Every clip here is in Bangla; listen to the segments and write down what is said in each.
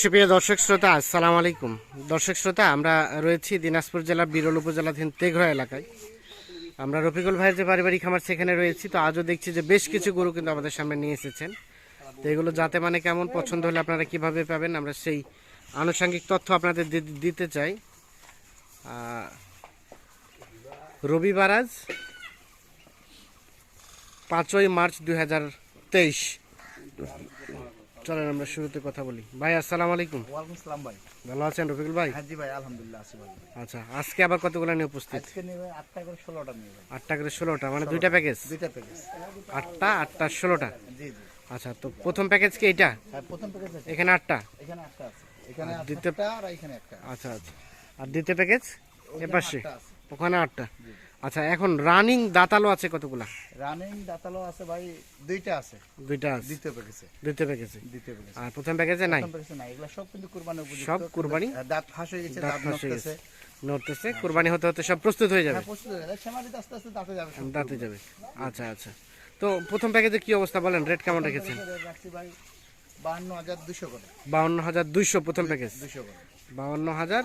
সুপ্রিয় দর্শক শ্রোতা আসসালামু আলাইকুম। দর্শক শ্রোতা আমরা রয়েছি দিনাজপুর জেলার বিরল উপজেলাধীন তেঘরা এলাকায়। আমরা রফিকুল ভাইয়ের যে পারিবারিক খামার সেখানে রয়েছি তো আজও দেখছি যে বেশ কিছু গরু কিন্তু আমাদের সামনে নিয়ে এসেছেন। তো এগুলো যাতে মানে কেমন পছন্দ হলে আপনারা কীভাবে পাবেন আমরা সেই আনুষঙ্গিক তথ্য আপনাদের দিতে চাই। আহ, রবিবার আজ পাঁচই মার্চ দুই হাজার তেইশ। চলেন আমরা শুরুতে কথা বলি। ভাই আসসালামু আলাইকুম। ওয়ালাইকুম সালাম ভাই। ভালো আছেন রফিকুল ভাই? হ্যাঁ জি ভাই আলহামদুলিল্লাহ আছি ভাই। আচ্ছা আজকে আবার কতগুলো নিয়ে উপস্থিত? আজকে নেবে আটটা করে ষোলোটা নেবে আটটা করে ষোলোটা মানে দুইটা প্যাকেজ দুইটা প্যাকেজ আটটা আটটা ষোলোটা? জি জি। আচ্ছা তো প্রথম প্যাকেজ কি এইটা? হ্যাঁ প্রথম প্যাকেজ আছে। এখানে আটটা? এখানে আটটা আছে। এখানে আর দ্বিতীয়- আটটা আর এখানে একটা আচ্ছা আচ্ছা। আর দ্বিতীয় প্যাকেজ এ ওইখানে পাশে আটটা আছে। ওখানে আটটা। আচ্ছা এখন রানিং দাতালো আছে কতগুলা? রানিং দাতালো আছে ভাই দুইটা আছে। দুইটা আছে। দ্বিতীয় প্যাকেজে দ্বিতীয় প্যাকেজে দ্বিতীয় প্যাকেজ আর প্রথম প্যাকেজে নাই? প্রথম প্যাকেজে না এগুলো সব কিন্তু কুরবানি উপযুক্ত। সব কুরবানি? দাঁত ফাঁস হয়ে গেছে দাঁত হয়ে নড়তেছে। নড়তেছে কুরবানি হতে হতে সব প্রস্তুত হয়ে যাবে? হ্যাঁ প্রস্তুত হয়ে গেছে। সেমারিতে আস্তে আস্তে দাঁতে যাবে দাঁতে যাবে। আচ্ছা আচ্ছা। তো প্রথম প্যাকেজে কি অবস্থা বলেন? রেট কেমন রেখেছেন? রাখছি ভাই বাহান্ন হাজার দুশো করে। বাউন্ন হাজার দুইশো প্রথম প্যাকেজ দুশো করে। বাউন্ন হাজার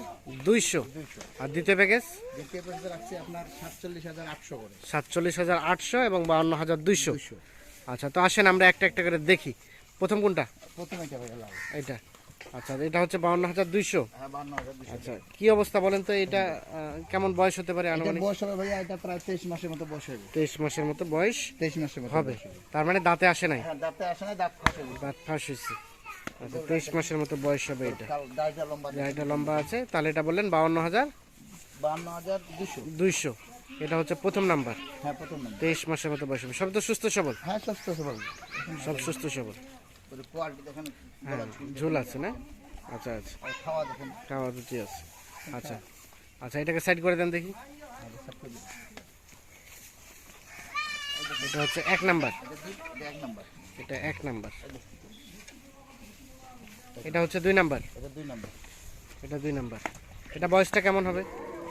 দুইশো। দুইশো আর দ্বিতীয় প্যাকেজ দ্বিতীয় প্যাকেজে রাখছি আপনার সাতচল্লিশ হাজার আটশো করে। সাতচল্লিশ হাজার আটশো এবং বাউন্ন হাজার দুইশো। আচ্ছা তো আসেন আমরা একটা একটা করে দেখি। প্রথম কোনটা? প্রথমে এটা এটা। আচ্ছা এটা হচ্ছে বাউন্ন হাজার দুইশো। হ্যাঁ হাজার দুশো আচ্ছা কি অবস্থা বলেন তো? এটা কেমন বয়স হতে পারে আনুমানিক? বয়স হবে ভাইয়া এটা প্রায় তেইশ মাসের মতো বয়স হবে তেইশ মাসের মতো বয়স তেইশ মাসের মতো হবে। তার মানে দাঁতে আসে নাই? হ্যাঁ দাঁতে আসে না দাঁত ফাঁসে দাঁত ফাঁস হয়েছে। আচ্ছা তেইশ মাসের মতো বয়স হবে এটা। এটা লম্বা আছে তাহলে এটা বললেন বাউন্ন হাজার? দুশো দুইশো। এটা হচ্ছে প্রথম নাম্বার। হ্যাঁ প্রথম নম্বর। তেইশ মাসের মতো বয়স হবে। সব তো সুস্থ সবল? হ্যাঁ সুস্থ সবল। সব সুস্থ সবল। হ্যাঁ ঝোল আছে না? আচ্ছা আচ্ছা। খাওয়া দেখেন। খাওয়া রুচি আছে। আচ্ছা আচ্ছা এটাকে সাইড করে দেন দেখি। এটা হচ্ছে এক নাম্বার। এটা এক নম্বর। এটা হচ্ছে দুই নাম্বার। এটা দুই নম্বর। এটা দুই নাম্বার। এটা বয়সটা কেমন হবে?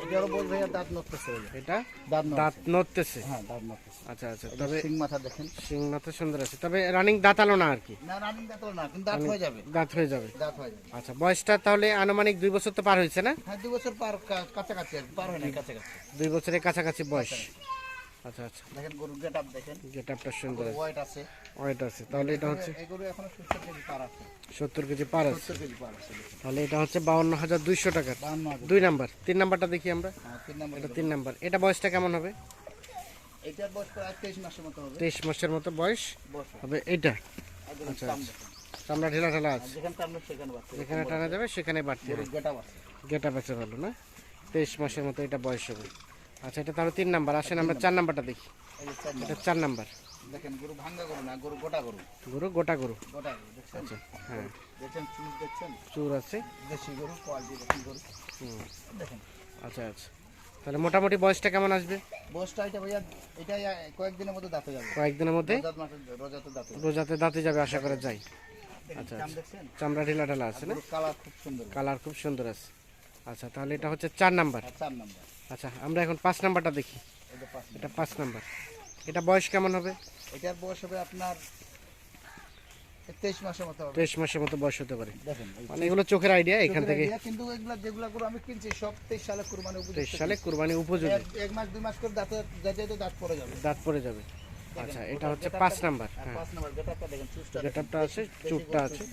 এটারও বল ভাইয়া দাঁত নড়তেছে এটা? দাঁত দাঁত নড়তেছে? হ্যাঁ দাঁত নড়তেছে। আচ্ছা আচ্ছা তবে সিং মাথা দেখেন। সিং মাথা সুন্দর আছে। তবে রানিং দাঁতালো না আর কি? না রানিং দাঁত না কিন্তু দাঁত হয়ে যাবে। দাঁত হয়ে যাবে। দাঁত হয়ে যাবে। আচ্ছা বয়সটা তাহলে আনুমানিক দুই বছর তো পার হয়েছে না? হ্যাঁ দু বছর পার কাছাকাছি পার হয় না কাছাকাছি। দুই বছরের কাছাকাছি বয়স। আচ্ছা আচ্ছা। দেখেন গরুর গেট আপ দেখেন। গেট আপটা সুন্দর আছে। হোয়াইট আছে। ওয়েট আছে। তাহলে এটা হচ্ছে এই গরু এখনও সত্তর কেজি পার আছে। সত্তর কেজি পার আছে? সত্তর কেজি পার আছে তাহলে এটা হচ্ছে বাউন্ন হাজার দুইশো টাকার। দুই নাম্বার। তিন নাম্বারটা দেখি আমরা। হ্যাঁ তিন নম্বর এটা তিন নাম্বার। এটা বয়সটা কেমন হবে? এটার বয়স প্রায় তেইশ মাসের মতো হবে। তেইশ মাসের মতো বয়স? হবে। এইটা? আচ্ছা, আচ্ছা। চামড়া ঢেলা ঢেলা আছে। যেখানে টানা যাবে সেখানে বাড়তি গেট আছে। গেট ভালো না? তেইশ মাসের মতো এটা বয়স হবে। আচ্ছা এটা তাহলে তিন নাম্বার। আসেন আমরা চার নাম্বারটা দেখি। এটা। চার নাম্বার। দেখেন গরু ভাঙ্গা গরু না গরু গোটা গরু। গরু গোটা গরু। গোটা গরু দেখছেন? আচ্ছা হ্যাঁ। দেখছেন চুর আছে। দেশি গরু কোয়ালিটি দেখেন গরু। হুম, দেখেন। আচ্ছা আচ্ছা। তাহলে মোটামুটি বয়সটা কেমন আসবে? বয়সটা এটা ভাইয়া এটা কয়েকদিনের মধ্যে দাঁতে যাবে। কয়েকদিনের মধ্যে? রোজাতে দাঁতে যাবে। রোজাতে দাঁতে যাবে আশা করা যায়। দেখেন, আচ্ছা, আচ্ছা। চামড়া ঢিলা ঢালা আছে না? কালার খুব সুন্দর। কালার খুব সুন্দর আছে। আচ্ছা তাহলে এটা হচ্ছে চার নাম্বার। চার নম্বর। আচ্ছা আমরা এখন পাঁচ নাম্বারটা দেখি। এটা পাঁচ নম্বর। এটা বয়স কেমন হবে? এটার বয়স হবে আপনার তেইশ মাসের মতো তেইশ মাসের মতো বয়স হতে পারে। মানে এগুলো চোখের আইডিয়া এখান থেকে। কিন্তু এগুলা যেগুলা গরু আমি কিনছি সব তেইশ সালে কুরবানি উপযুক্ত তেইশ সালে কুরবানি উপযোগী। এক- মাস দুই মাস করে দাঁতে যেতে যেতে দাঁত পড়ে যাবে। দাঁত পড়ে যাবে। আচ্ছা এটা হচ্ছে পাঁচ নাম্বার। হ্যাঁ আছে চুটটা আছে।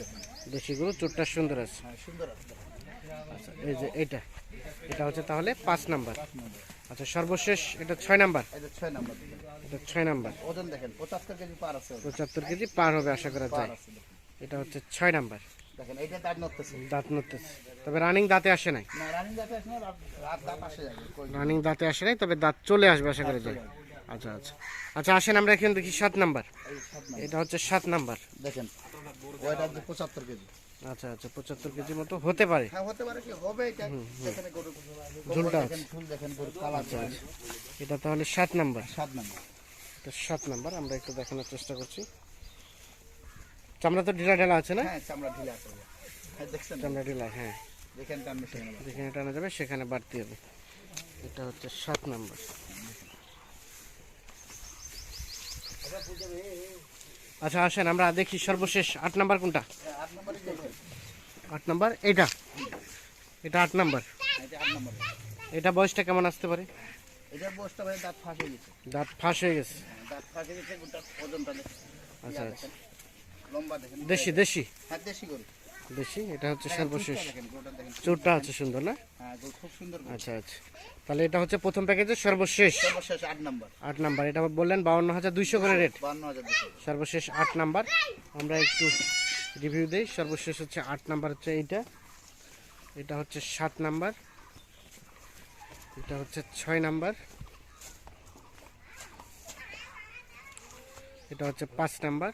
দেশি গরু চুটটা সুন্দর আছে। হ্যাঁ সুন্দর আছে দেখেন। আচ্ছা এই যে এটা এটা হচ্ছে তাহলে পাঁচ নাম্বার। আচ্ছা সর্বশেষ এটা ছয় নাম্বার। এটা ছয় নাম্বার। ওজন দেখেন পঁচাত্তর কেজি পার আছে পঁচাত্তর কেজি পার হবে আশা করা যায়। এটা হচ্ছে ছয় নাম্বার। দেখেন দাঁত নড়তেছে। দাঁত নড়তেছে। তবে রানিং দাঁতে আসে নাই? রানিং দাঁতে আসে নাই তবে দাঁত চলে আসবে আশা করা যায়। আচ্ছা আচ্ছা। আচ্ছা আসেন আমরা এখন দেখি সাত নাম্বার। নম্বর। এটা হচ্ছে সাত নাম্বার। দেখেন পঁচাত্তর কেজি। আচ্ছা আচ্ছা পঁচাত্তর কেজি মতো হতে পারে। হ্যাঁ হতে পারে কি হবে এটা? দেখেন গরু ঝুলটা ঝুল দেখেন গরু কালার এটা তাহলে সাত নাম্বার। সাত নম্বর। এটা সাত নাম্বার আমরা একটু দেখানোর চেষ্টা করছি। চামড়া তো ঢিলা ঢেলা আছে না? হ্যাঁ চামড়া ঢিলে আছে। হ্যাঁ দেখছেন? চামড়া ঢিলা হ্যাঁ। টানবে যেখানে টানা যাবে সেখানে বাড়তি হবে। এটা হচ্ছে সাত নাম্বার। আচ্ছা আসেন আমরা দেখি সর্বশেষ আট নাম্বার কোনটা? আট নম্বরে এটা এটা আট নাম্বার। এটা আট নম্বর এটা বয়সটা কেমন আসতে পারে দাঁত ফাঁসে গেছে। দাঁত ফাঁস হয়ে গেছে হ্যাঁ, আচ্ছা আচ্ছা। দেশি দেশি? হ্যাঁ দেশি দেশি এটা হচ্ছে সর্বশেষ। চোরটা আছে সুন্দর না? হ্যাঁ। আচ্ছা আচ্ছা। তাহলে এটা হচ্ছে প্রথম প্যাকেজের সর্বশেষ। আট নাম্বার। এটা বললেন বাউন্ন হাজার দুইশো করে রেট। সর্বশেষ আট নাম্বার। আমরা একটু রিভিউ দেই। সর্বশেষ হচ্ছে আট নাম্বার হচ্ছে এইটা। এটা হচ্ছে সাত নাম্বার। এটা হচ্ছে ছয় নাম্বার। এটা হচ্ছে পাঁচ নাম্বার।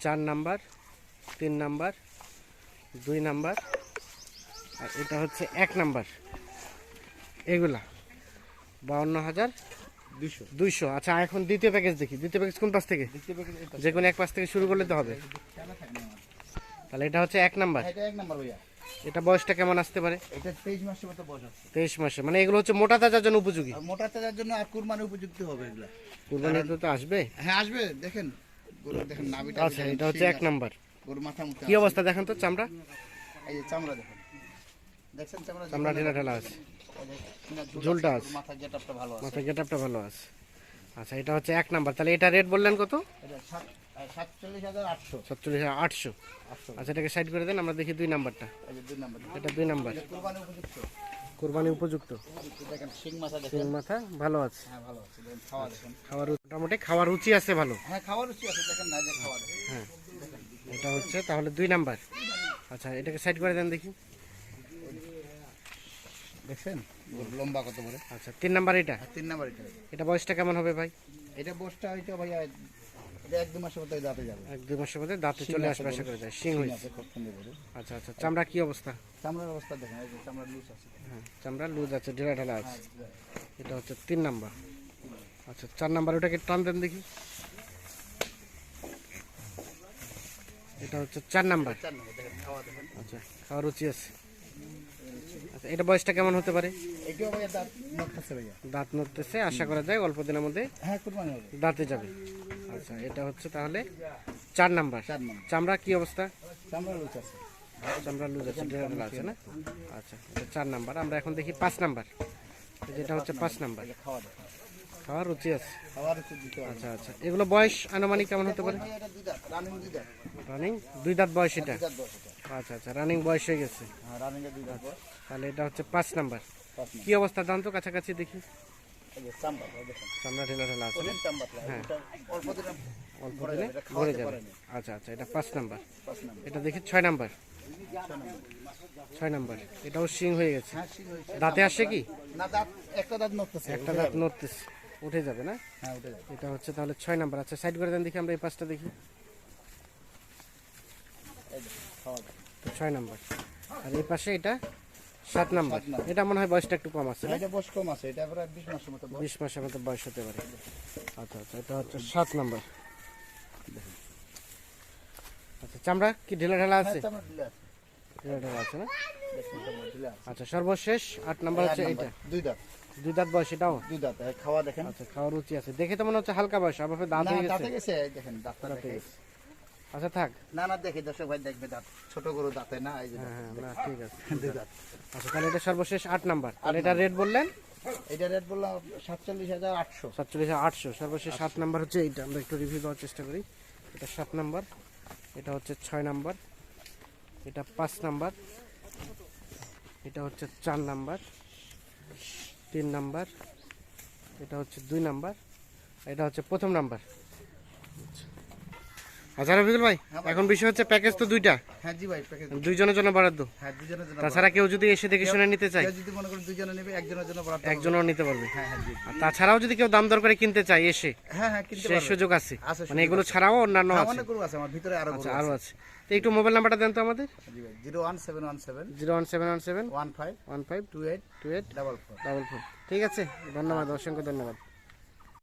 চার নাম্বার। তিন নাম্বার দুই নাম্বার আর এটা হচ্ছে এক নাম্বার। এগুলা বাউন্ন হাজার দুশো দুইশো। আচ্ছা এখন দ্বিতীয় প্যাকেজ দেখি। দ্বিতীয় প্যাকেজ কোন পাশ থেকে? যে কোনো এক পাশ থেকে শুরু করলে তো হবে। তাহলে এটা হচ্ছে এক নাম্বার। এটা বয়সটা কেমন আসতে পারে? এটা তেইশ মাসের মতো বয়স আছে। তেইশ মাসে মানে এগুলো হচ্ছে মোটা তাজার জন্য উপযোগী। মোটা তাজার জন্য আর কুরবানি উপযুক্ত হবে এগুলা। কুরবানিতে তো আসবে। হ্যাঁ আসবে। দেখেন দেখেন নাভিটা আচ্ছা এটা হচ্ছে এক। নাম্বার। গরু মাথা মুখে কি অবস্থা দেখেন তো চামড়া? এই যে চামড়া দেখেন। দেখছেন চামড়া? চামড়া ঢেলা ঢেলা আছে। ঝুলটা আছে। মাথা গেটআপটা ভালো আছে। গেটআপটা ভালো আছে। আচ্ছা এটা হচ্ছে এক নাম্বার। তাহলে এটা রেট বললেন কত? সাতচল্লিশ হাজার আটশো। আচ্ছা এটাকে সাইড করে দেন আমরা দেখি দুই নাম্বারটা। এটা দুই নাম্বার। কুরবানি উপযুক্ত। শিং মাথা ভালো আছে। হ্যাঁ দেখেন খাওয়ার মোটামুটি খাওয়ার রুচি আছে ভালো। হ্যাঁ খাওয়ার রুচি আছে। দেখেন না যে খাওয়া হ্যাঁ। এটা হচ্ছে তাহলে দুই নাম্বার। আচ্ছা এটাকে সাইড করে দেন দেখি। দেখছেন? লম্বা কত বড় আচ্ছা তিন নাম্বার এটা। তিন নাম্বার এটা। এটা বয়সটা কেমন হবে ভাই? এটা বয়সটা হয়তো ভাইয়া এটা এক মাসের মতো দাঁতে যাবে। এক দুই মাসের মধ্যে দাঁতে চলে আসবে আশা করে যায়। শিং শিং হয়েছে। আচ্ছা আচ্ছা চামড়া কি অবস্থা? চামড়ার অবস্থা দেখেন এই যে চামড়া লুজ আছে। হ্যাঁ চামড়া লুজ আছে ঢেলা ঢেলা আছে। হ্যাঁ, এটা হচ্ছে তিন নাম্বার। আচ্ছা চার নাম্বার ওটাকে টান দেন দেখি। এটা হচ্ছে চার নাম্বার। আচ্ছা খাওয়ার রুচি আছে। আচ্ছা এটা বয়সটা কেমন হতে পারে? দাঁত নড়তেছে আশা করা যায় অল্প দিনের মধ্যে হ্যাঁ দাঁতে যাবে। আচ্ছা এটা হচ্ছে তাহলে চার নাম্বার। চামড়া কি অবস্থা? চামড়া লুজ আছে। আছে না? আচ্ছা এটা চার নাম্বার। আমরা এখন দেখি পাঁচ নাম্বার। যেটা হচ্ছে পাঁচ নাম্বার। খাওয়া খাওয়ার রুচি আছে? খাওয়ার রুচি দিতে আচ্ছা আচ্ছা। এগুলো বয়স আনুমানিক কেমন হতে পারে? রানিং দুই দাঁত রানিং দুই দাঁত। বয়স এটা? আচ্ছা আচ্ছা। রানিং বয়স হয়ে গেছে। হ্যাঁ রানিং দুই দাঁত তাহলে এটা হচ্ছে পাঁচ নাম্বার। কি অবস্থা? দাম তো কাছাকাছি দেখি। চামড়া ঢেলা ঢেলা আছে হ্যাঁ। অল্প দিনে ভরে যাবে। আচ্ছা আচ্ছা। এটা পাঁচ নাম্বার। এটা দেখি ছয় নাম্বার। ছয় নম্বর। এটাও সিং হয়ে গেছে। হ্যাঁ দাঁতে আসছে কি? না দাঁত একটা দাঁত নড়তেছে। একটা দাঁত নড়তেছে। উঠে যাবে না? হ্যাঁ উঠে যাবে। এটা হচ্ছে তাহলে ছয় নাম্বার। আচ্ছা সাইড করে দেন দেখি আমরা এই পাঁচটা দেখি। ছয় নাম্বার। আর এই পাশে এটা সাত নাম্বার। এটা মনে হয় বয়সটা একটু কম আছে এটা বয়স কম আছে এটা প্রায় বিশ মাসের মতো বয়স। বিশ মাসের মতো বয়স হতে পারে। আচ্ছা আচ্ছা এটা হচ্ছে সাত নাম্বার। আচ্ছা চামড়া কি ঢেলা ঢেলা আছে? হ্যাঁ, চামড়া আছে। ঢেলা ঢেলা আছে না। আচ্ছা সর্বশেষ আট নাম্বার হচ্ছে এটা দুই দাঁত দুই দাঁত বয়স এটাও? দুই দাঁত খাওয়া দেখেন। আচ্ছা খাওয়ার রুচি আছে। দেখে তো মনে হচ্ছে হালকা বয়স আবার দাঁত না হয়ে গেছে। গেছে দেখেন দাঁতটা দাঁতে গেছে। আচ্ছা থাক। না না দেখে দর্শক ভাই দেখবে দাঁত ছোট গরু দাঁতে না এই যে হ্যাঁ হ্যাঁ না ঠিক আছে দুই দাঁত। আচ্ছা তাহলে এটা সর্বশেষ আট নাম্বার। তাহলে এটা রেট বললেন? এটা রেট বললাম সাতচল্লিশ হাজার আটশো। সাতচল্লিশ আটশো। সর্বশেষ সাত নাম্বার হচ্ছে এইটা আমরা একটু রিভিউ দেওয়ার চেষ্টা করি। এটা সাত নাম্বার এটা হচ্ছে ছয় নাম্বার এটা পাঁচ নাম্বার এটা হচ্ছে চার নাম্বার। তিন নাম্বার এটা হচ্ছে দুই নাম্বার এটা হচ্ছে প্রথম নাম্বার। আচ্ছা রফিকুল ভাই এখন বিষয় হচ্ছে প্যাকেজ তো দুইটা। হ্যাঁ জি ভাই প্যাকেজ দুইজনের জন্য বরাদ্দ। হ্যাঁ জন্য তাছাড়া কেউ যদি এসে দেখে শুনে নিতে চায়। যদি মনে করেন নেবে একজনের জন্য বরাদ্দ একজনও নিতে পারবে। হ্যাঁ হ্যাঁ জি। তাছাড়াও যদি কেউ দাম দর করে কিনতে চায় এসে হ্যাঁ হ্যাঁ কিনতে পারবে। সুযোগ আছে। মানে এগুলো ছাড়াও অন্যান্য হ্যাঁ, আছে। অনেক আছে আমার ভিতরে আরও আচ্ছা আছে আরও আছে। তো একটু মোবাইল নাম্বারটা দেন তো আমাদের। জি ভাই ঠিক আছে ধন্যবাদ অসংখ্য ধন্যবাদ।